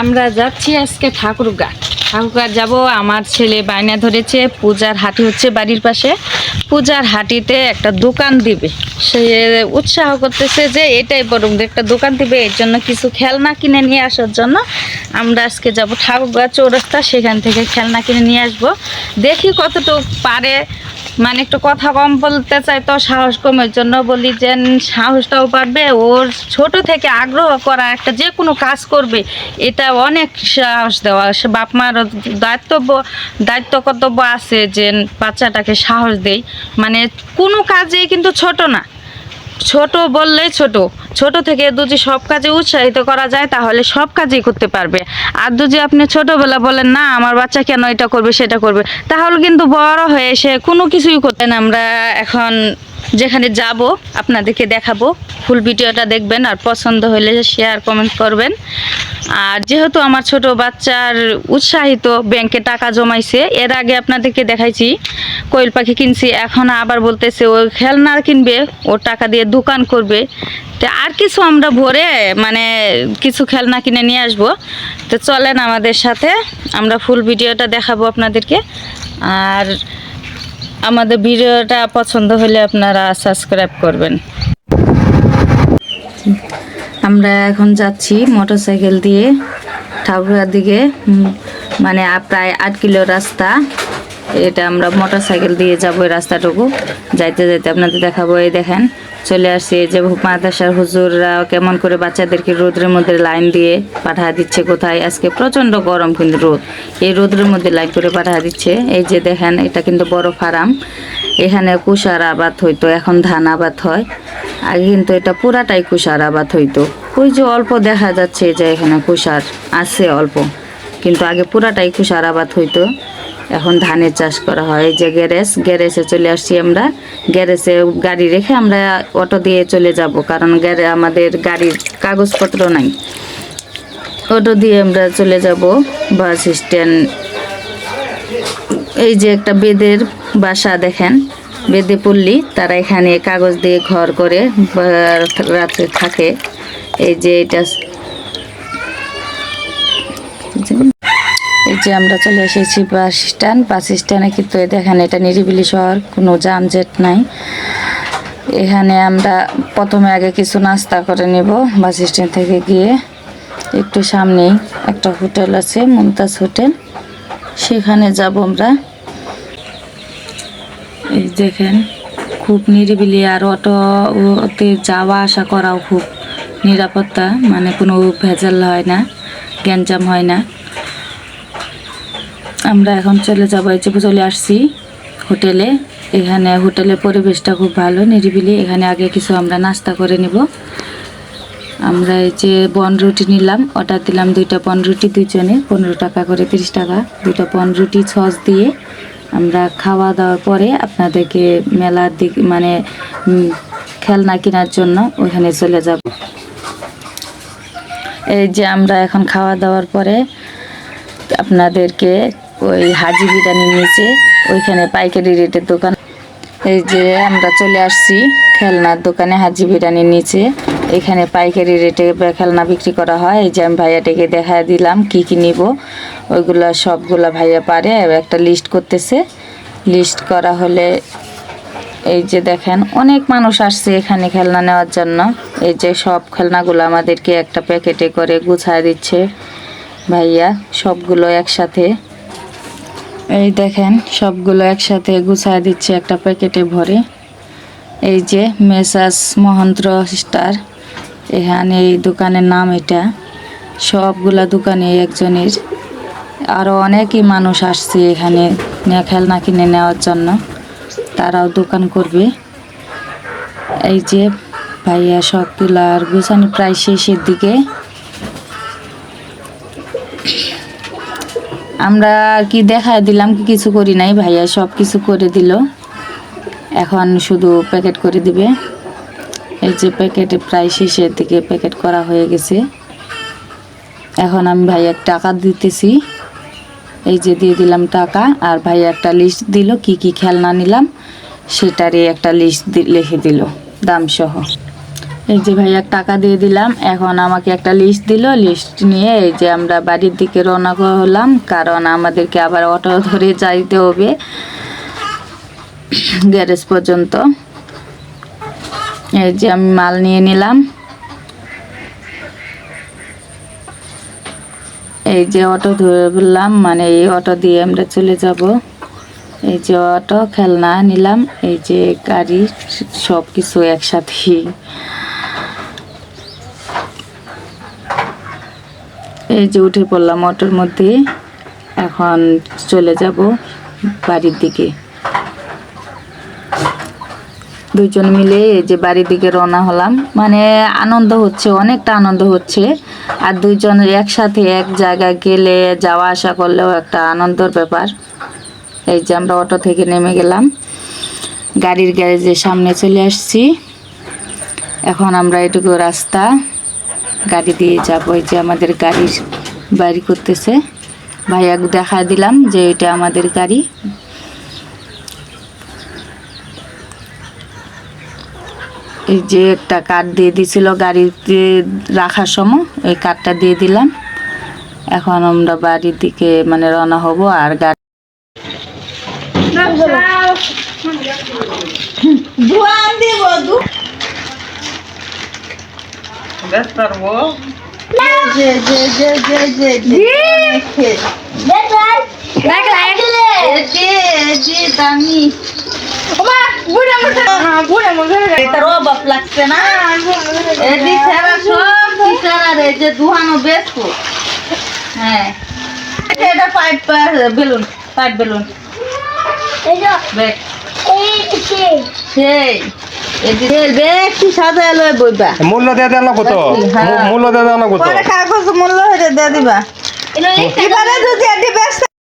আমরা যাচ্ছি আজকে ঠাকুরগা। ঠাকুরগা যাব, আমার ছেলে বায়না ধরেছে, পূজার হাতি হচ্ছে বাড়ির পাশে। পূজার হাটিতে একটা দোকান দিবে। সে উৎসাহ করতেছে যে এটাই বরং একটা দোকান দিবে, এর জন্য কিছু খেলনা কিনে নিয়ে আসার জন্য। আমরা আজকে যাব ঠাকুরগা চৌরাস্তা, সেখান থেকে খেলনা কিনে নিয়ে আসব। দেখি কতটুকু পারে। মানে একটু কথা কম বলতে চাই তো সাহস কমের জন্য বলি যে সাহসটাও পারবে ওর ছোট থেকে আগ্রহ করা একটা যে কোনো কাজ করবে, এটা অনেক সাহস দেওয়া সে বাপ মার দায়িত্ব দায়িত্ব কর্তব্য আছে যে বাচ্চাটাকে সাহস দেই। মানে কোনো কাজেই কিন্তু ছোট না। ছোট বললে ছোট। ছোট থেকে যদি সব কাজে উৎসাহিত করা যায়, তাহলে সব কাজই করতে পারবে। আর যদি আপনি ছোটবেলা বলেন, না, আমার বাচ্চা কেন এটা করবে, সেটা করবে? তাহলে কিন্তু বড় হয়ে এসে কোনো কিছুই করতেন আমরা এখন যেখানে যাব, আপনাদেরকে দেখাবো। ফুল ভিডিওটা দেখবেন আর পছন্দ হলে শেয়ার কমেন্ট করবেন। আর যেহেতু আমার ছোট বাচ্চার উৎসাহিত ব্যাংকে টাকা জমাইছে, এর আগে আপনাদেরকে দেখাইছি, কোয়েল পাখি কিনছি, এখন আবার বলতেছে ও খেলনা কিনবে ও টাকা দিয়ে দোকান করবে। তো আর কিছু আমরা ভরে মানে কিছু খেলনা কিনে নিয়ে আসব। তো চলেন আমাদের সাথে, আমরা ফুল ভিডিওটা দেখাবো আপনাদেরকে। আর আমাদের ভিডিওটা পছন্দ হলে আপনারা সাবস্ক্রাইব করবেন। আমরা এখন যাচ্ছি মোটরসাইকেল দিয়ে ঠাকুরার দিকে মানে প্রায় আট কিলো রাস্তা। এটা আমরা মোটরসাইকেল দিয়ে যাব এই রাস্তাটুকু। যাইতে যাইতে আপনাদের দেখাবো, এই দেখেন। চলে আসছি এই যে মাদ্রাসার হুজুররা কেমন করে বাচ্চাদেরকে রোদের মধ্যে লাইন দিয়ে পাঠা দিচ্ছে কোথায়? আজকে প্রচণ্ড গরম কিন্তু রোদ। এই রোদের মধ্যে লাইন করে পাঠা দিচ্ছে। এই যে দেখেন, এটা কিন্তু বড় ফার্ম। এখানে কুষার আবাদ হইতো, এখন ধান আবাদ হয়। আগে কিন্তু এটা পুরাটাই কুষার আবাদ হইতো। ওই যে অল্প দেখা যাচ্ছে যে এখানে কুষার আছে অল্প। কিন্তু আগে পুরাটাই কুষার আবাদ হইতো। এখন ধানের চাষ করা হয়। এই যে গ্যারেজ, গ্যারেজে চলে আসছি আমরা। গ্যারেজে গাড়ি রেখে আমরা অটো দিয়ে চলে যাব, কারণ গ্যারে আমাদের গাড়ির কাগজপত্র নাই। অটো দিয়ে আমরা চলে যাব বাস স্ট্যান্ড। এই যে একটা বেদের বাসা দেখেন, বেদে পল্লী। তারা এখানে কাগজ দিয়ে ঘর করে বা রাতে থাকে। এই যে এটা এই যে আমরা চলে এসেছি বাস স্ট্যান্ড। বাস স্ট্যান্ডে কিন্তু দেখেন, এটা নিরিবিলি শহর, কোনো যানজট নাই। এখানে আমরা প্রথমে আগে কিছু নাস্তা করে নেব বাস স্ট্যান্ড থেকে গিয়ে। একটু সামনেই একটা হোটেল আছে, মুমতাজ হোটেল। সেখানে যাব আমরা। এই দেখেন, খুব নিরিবিলি আর অটোতে যাওয়া আসা করাও খুব নিরাপত্তা মানে কোনো ভেজাল হয় না, গ্যাঞ্জাম হয় না। আমরা এখন চলে যাব, এই যে চলে আসছি হোটেলে। এখানে হোটেলের পরিবেশটা খুব ভালো, নিরিবিলি। এখানে আগে কিছু আমরা নাস্তা করে নিব। আমরা এই যে বন রুটি নিলাম, অর্ডার দিলাম দুইটা বন রুটি দুইজনে, পনেরো টাকা করে তিরিশ টাকা। দুইটা বন রুটি সস দিয়ে আমরা খাওয়া দাওয়ার পরে আপনাদেরকে মেলার দিক মানে খেলনা কেনার জন্য ওইখানে চলে যাব। এই যে আমরা এখন খাওয়া দাওয়ার পরে আপনাদেরকে ওই হাজি বিরিয়ানি নিচে ওইখানে পাইকারি রেটের দোকান। এই যে আমরা চলে আসছি, খেলনার দোকানে হাজি বিরিয়ানির নিচে এখানে পাইকারি রেটে খেলনা বিক্রি করা হয়। এই যে আমি ভাইয়াটাকে দেখা দিলাম, কি কি নিব। ওইগুলো সবগুলা ভাইয়া পারে, একটা লিস্ট করতেছে। লিস্ট করা হলে এই যে দেখেন, অনেক মানুষ আসছে এখানে খেলনা নেওয়ার জন্য। এই যে সব খেলনাগুলো আমাদেরকে একটা প্যাকেটে করে গুছায় দিচ্ছে ভাইয়া, সবগুলো একসাথে। এই দেখেন, সবগুলো একসাথে গুছায় দিচ্ছে একটা প্যাকেটে ভরে। এই যে মেসাস মহন্ত্র স্টার, এখানে এই দোকানের নাম এটা। সবগুলা দোকানে একজনের আরও অনেকই মানুষ আসছে এখানে খেলনা কিনে নেওয়ার জন্য। তারাও দোকান করবে। এই যে ভাইয়া সবগুলা আর গুছানো প্রায় শেষের দিকে। আমরা কি দেখা দিলাম কি কিছু করি নাই, ভাইয়া সব কিছু করে দিল। এখন শুধু প্যাকেট করে দিবে। এই যে প্যাকেটে প্রায় শেষের দিকে প্যাকেট করা হয়ে গেছে। এখন আমি ভাইয়ার টাকা দিতেছি। এই যে দিয়ে দিলাম টাকা, আর ভাইয়া একটা লিস্ট দিল, কি কি খেলনা নিলাম, সেটারই একটা লিস্ট লিখে দিল, দাম সহ। এই যে ভাইয়া টাকা দিয়ে দিলাম, এখন আমাকে একটা লিস্ট দিল। লিস্ট নিয়ে এই যে আমরা বাড়ির দিকে রওনা হলাম, কারণ আমাদেরকে আবার অটো ধরে যাইতে হবে গ্যারেজ পর্যন্ত। এই যে আমি মাল নিয়ে নিলাম। এই যে অটো ধরে বললাম মানে এই অটো দিয়ে আমরা চলে যাব। এই যে অটো খেলনা নিলাম, এই যে গাড়ি সব কিছু একসাথে এই যে উঠে পড়লাম অটোর মধ্যে, এখন চলে যাব বাড়ির দিকে। দুজন মিলে যে বাড়ির দিকে রওনা হলাম। মানে আনন্দ হচ্ছে, অনেকটা আনন্দ হচ্ছে। আর দুজন একসাথে এক জায়গায় গেলে যাওয়া আসা করলেও একটা আনন্দর ব্যাপার। এই যে আমরা অটো থেকে নেমে গেলাম। গাড়ির গ্যারেজের সামনে চলে আসছি। এখন আমরা এটুকু রাস্তা। গাড়ি দিয়ে যাব। এই যে আমাদের গাড়ি বাড়ি করতেছে। ভাইয়া দেখা দিলাম যে এটা আমাদের গাড়ি। এই যে একটা কার্ড দিয়ে দিছিল গাড়িতে রাখার সময় ওই কার্ডটা দিয়ে দিলাম। এখন আমরা বাড়ির দিকে মানে রওনা হব আর গাড়ি এটার অভাব লাগছে না? আর দুহানো বেসবো। হ্যাঁ। এটা পাইপ বেলুন পাইপ বেলুন। সেই। মূল্য দিয়ে দেন না কত। মূল্য দিয়ে দেন না কত? পরে কাগজ মূল্য দিয়ে দিবা। এবারে যদি